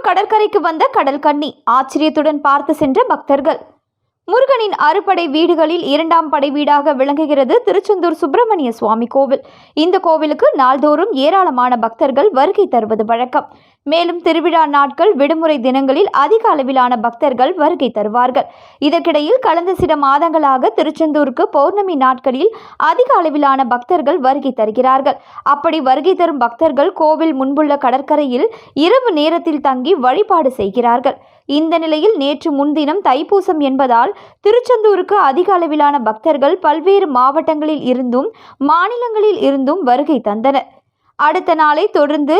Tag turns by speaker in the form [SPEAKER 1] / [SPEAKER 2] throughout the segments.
[SPEAKER 1] கடற்கரைக்கு வந்த கடல் கண்ணி. ஆச்சரியத்துடன் பார்த்து சென்ற பக்தர்கள். முருகனின் அறுபடை வீடுகளில் இரண்டாம் படை வீடாக விளங்குகிறது திருச்செந்தூர் சுப்பிரமணிய சுவாமி கோவில். இந்த கோவிலுக்கு நாள்தோறும் ஏராளமான பக்தர்கள் வருகை தருவது வழக்கம். மேலும் திருவிழா நாட்கள் விடுமுறை தினங்களில் அதிக அளவிலான பக்தர்கள் வருகை தருவார்கள். இதற்கிடையில் கடந்த சில மாதங்களாக திருச்செந்தூருக்கு பௌர்ணமி நாட்களில் அதிக அளவிலான பக்தர்கள் வருகை தருகிறார்கள். அப்படி வருகை தரும் பக்தர்கள் கோவில் முன்புள்ள கடற்கரையில் இரவு நேரத்தில் தங்கி வழிபாடு செய்கிறார்கள். இந்த நிலையில் நேற்று முன்தினம் தைப்பூசம் என்பதால் திருச்செந்தூருக்கு அதிக அளவிலான பக்தர்கள் பல்வேறு மாவட்டங்களில் இருந்தும் மாநிலங்களில் இருந்தும் வருகை தந்தனர். அடுத்த நாளை தொடர்ந்து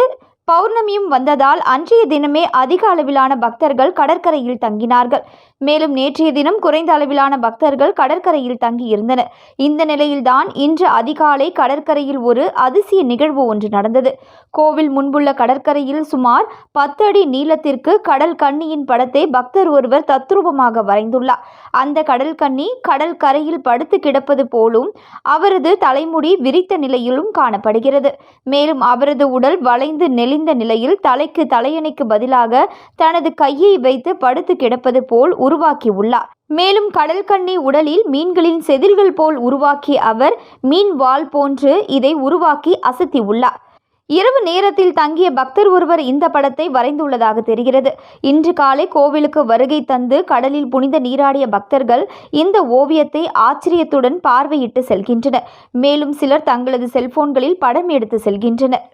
[SPEAKER 1] பௌர்ணமியும் வந்ததால் அன்றைய தினமே அதிக அளவிலான பக்தர்கள் கடற்கரையில் தங்கினார்கள். மேலும் நேற்றைய தினம் குறைந்த அளவிலான பக்தர்கள் கடற்கரையில் தங்கியிருந்தனர். இந்த நிலையில்தான் இன்று அதிகாலை கடற்கரையில் ஒரு அதிசய நிகழ்வு ஒன்று நடந்தது. கோவில் முன்புள்ள கடற்கரையில் சுமார் பத்து அடி நீளத்திற்கு கடல் கண்ணியின் படத்தை பக்தர் ஒருவர் தத்ரூபமாக வரைந்துள்ளார். அந்த கடல் கண்ணி கடல் கரையில் படுத்து கிடப்பது போலும் அவரது தலைமுடி விரித்த நிலையிலும் காணப்படுகிறது. மேலும் அவரது உடல் வளைந்து நெளி நிலையில் தலைக்கு தலையணைக்கு பதிலாக தனது கையை வைத்து படுத்து கிடப்பது போல் உருவாக்கியுள்ளார். மேலும் கடல் உடலில் மீன்களின் செதில்கள் போல் உருவாக்கிய அவர் மீன் வால் போன்று இதை உருவாக்கி அசத்தியுள்ளார். இரவு நேரத்தில் தங்கிய பக்தர் ஒருவர் இந்த படத்தை வரைந்துள்ளதாக தெரிகிறது. இன்று காலை கோவிலுக்கு வருகை தந்து கடலில் புனித நீராடிய பக்தர்கள் இந்த ஓவியத்தை ஆச்சரியத்துடன் பார்வையிட்டு செல்கின்றனர். மேலும் சிலர் தங்களது செல்போன்களில் படம் எடுத்து செல்கின்றனர்.